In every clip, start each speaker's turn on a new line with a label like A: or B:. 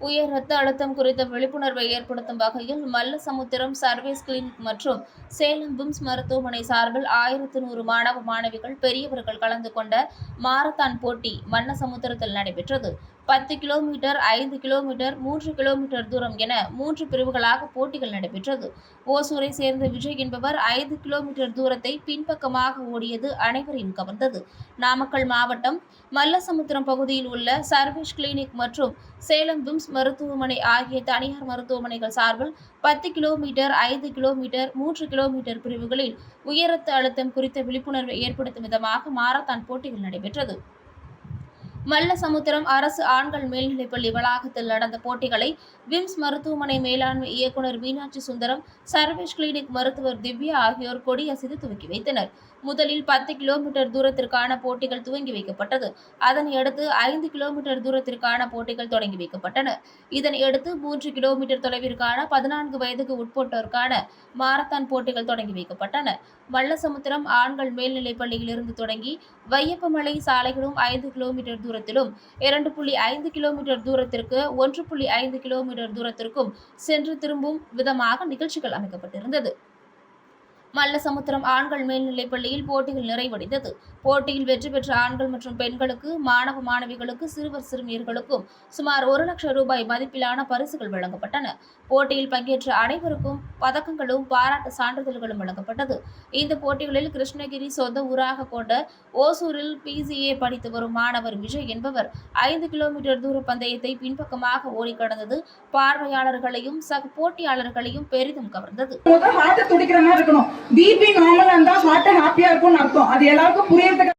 A: உயர் ரத்த அழுத்தம் குறித்த விழிப்புணர்வை ஏற்படுத்தும் வகையில் மல்லசமுத்திரம் சர்வீஸ் கிளினிக் மற்றும் சேலம் பிம்ஸ் மருத்துவமனை சார்பில் ஆயிரத்து நூறு மாணவ மாணவிகள் பெரியவர்கள் கலந்து கொண்ட மாரத்தான் போட்டி மன்னசமுத்திரத்தில் நடைபெற்றது. பத்து கிலோமீட்டர் ஐந்து கிலோமீட்டர் மூன்று கிலோமீட்டர் தூரம் என மூன்று பிரிவுகளாக போட்டிகள் நடைபெற்றது. ஓசூரை சேர்ந்த விஜய் என்பவர் ஐந்து கிலோமீட்டர் தூரத்தை பின்பக்கமாக ஓடியது அனைவரையும் கவர்ந்தது. நாமக்கல் மாவட்டம் மல்லசமுத்திரம் பகுதியில் உள்ள சர்வேஷ் கிளினிக் மற்றும் சேலம் விம்ஸ் மருத்துவமனை ஆகிய தனியார் மருத்துவமனைகள் சார்பில் பத்து கிலோமீட்டர் ஐந்து கிலோமீட்டர் மூன்று கிலோமீட்டர் பிரிவுகளில் உயரத்த அழுத்தம் குறித்த விழிப்புணர்வை ஏற்படுத்தும் விதமாக மாரத்தான் போட்டிகள் நடைபெற்றது. மல்லசமுத்திரம் அரசு ஆண்கள் மேல்நிலைப்பள்ளி வளாகத்தில் நடந்த போட்டிகளை விம்ஸ் மருத்துவமனை மேலாண்மை இயக்குனர் மீனாட்சி சுந்தரம் சர்வேஷ் கிளினிக் மருத்துவர் திவ்யா ஆகியோர் கொடியசைத்து துவக்கி வைத்தனர். முதலில் பத்து கிலோமீட்டர் தூரத்திற்கான போட்டிகள் துவங்கி வைக்கப்பட்டது. அதனையடுத்து ஐந்து கிலோமீட்டர் தூரத்திற்கான போட்டிகள் தொடங்கி வைக்கப்பட்டன. இதனையடுத்து மூன்று கிலோமீட்டர் தொலைவிற்கான பதினான்கு வயதுக்கு உட்பட்டோருக்கான மாரத்தான் போட்டிகள் தொடங்கி வைக்கப்பட்டன. மல்லசமுத்திரம் ஆண்கள் மேல்நிலைப் பள்ளியிலிருந்து தொடங்கி வையப்பமலை சாலைகளும் ஐந்து கிலோமீட்டர் தூரத்திலும் இரண்டு புள்ளி ஐந்து கிலோமீட்டர் தூரத்திற்கு ஒன்று புள்ளி ஐந்து கிலோமீட்டர் தூரத்திற்கும் சென்று திரும்பும் விதமாக நிகழ்ச்சிகள் அமைக்கப்பட்டிருந்தது. மல்லசமுத்திரம் ஆண்கள் மேல்நிலைப் பள்ளியில் போட்டிகள் நிறைவடைந்தது. போட்டியில் வெற்றி பெற்ற ஆண்கள் மற்றும் பெண்களுக்கு மாணவ மாணவிகளுக்கு சிறுவர் சிறுமியர்களுக்கும் சுமார் ஒரு லட்சம் ரூபாய் மதிப்பிலான பரிசுகள் வழங்கப்பட்டன. போட்டியில் பங்கேற்ற அனைவருக்கும் பதக்கங்களும் பாராட்டு சான்றிதழ்களும் வழங்கப்பட்டது. இந்த போட்டிகளில் கிருஷ்ணகிரி சொந்த ஊராக கொண்ட ஓசூரில் பிசிஏ படித்து வரும் மாணவர் விஜய் என்பவர் ஐந்து கிலோமீட்டர் தூர பந்தயத்தை பின்பக்கமாக ஓடி கடந்தது. பார்வையாளர்களையும் சக போட்டியாளர்களையும் பெரிதும் கவர்ந்தது.
B: பிபி நார்மலா இருந்தா ஹார்ட் ஹாப்பியா இருக்கும்னு அர்த்தம். அது எல்லாருக்கும் புரியறதுக்கு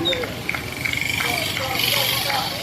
C: よろしくお願いします。